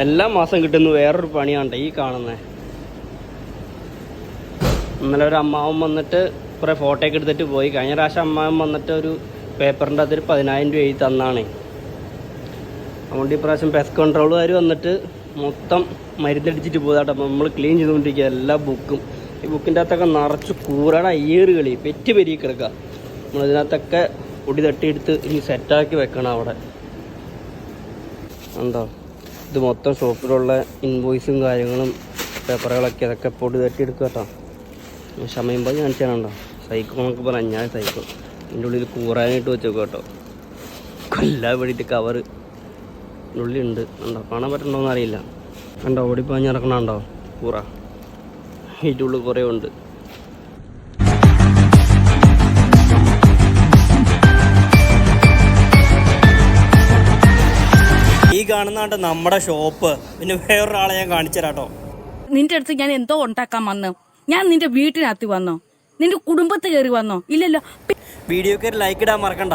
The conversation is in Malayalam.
എല്ലാ മാസം കിട്ടുന്ന വേറൊരു പണിയാണ് ഈ കാണുന്നത് ഇന്നലെ ഒരു അമ്മാവൻ വന്നിട്ട് കുറേ ഫോട്ടോ ഒക്കെ എടുത്തിട്ട് പോയി. കഴിഞ്ഞ പ്രാവശ്യം അമ്മാവൻ വന്നിട്ട് ഒരു പേപ്പറിന്റെ അതിൽ പതിനായിരം രൂപ എഴുതി തന്നാണ്. അതുകൊണ്ട് ഈ പ്രാവശ്യം പെസ് കൺട്രോളുകാർ വന്നിട്ട് മൊത്തം മരുന്നടിച്ചിട്ട് പോയതാട്ടോ. അപ്പോൾ നമ്മൾ ക്ലീൻ ചെയ്തുകൊണ്ടിരിക്കുക എല്ലാ ബുക്കും ഈ ബുക്കിന്റെ അകത്തൊക്കെ നിറച്ച് ഏറ് കളി. പെറ്റ് പെരുകി കിടക്കുക നമ്മളിതിനകത്തൊക്കെ പൊടി തട്ടിയെടുത്ത് ഇനി സെറ്റാക്കി വെക്കണം അവിടെ. ഉണ്ടോ ഇത് മൊത്തം ഷോപ്പിലുള്ള ഇൻവോയ്സും കാര്യങ്ങളും പേപ്പറുകളൊക്കെ അതൊക്കെ പൊടി തട്ടിയെടുക്കുക കേട്ടോ. ക്ഷമയുമ്പോൾ കാണിച്ചാണോ സൈക്കിൾ എന്നൊക്കെ പറഞ്ഞാൽ ഞാൻ സൈക്കോ എന്റെ ഉള്ളിൽ കൂറാനായിട്ട് വെച്ചേക്കും കേട്ടോ. കൊല്ലാൻ വേണ്ടിയിട്ട് കവറ് ഉള്ളിൽ ഉണ്ട് കാണാൻ പറ്റണ്ടോന്ന് അറിയില്ല കണ്ടോ? ഞാൻ ഇറക്കണുണ്ടോ കൂറ. ഇതിന്റെ ഉള്ളിൽ കുറേ ഉണ്ട്. കാണുന്നതാണ്ട് നമ്മുടെ ഷോപ്പ് പിന്നെ വേറൊരാളെ ഞാൻ കാണിച്ചു തരാട്ടോ നിന്റെ അടുത്ത് ഞാൻ എന്തോ ഉണ്ടാക്കാൻ വന്നു. ഞാൻ നിന്റെ വീട്ടിനകത്ത് വന്നോ? നിന്റെ കുടുംബത്ത് കയറി വന്നോ? ഇല്ലല്ലോ. വീഡിയോ വീഡിയോക്ക് ലൈക്ക് ഇടാൻ മറക്കണ്ട.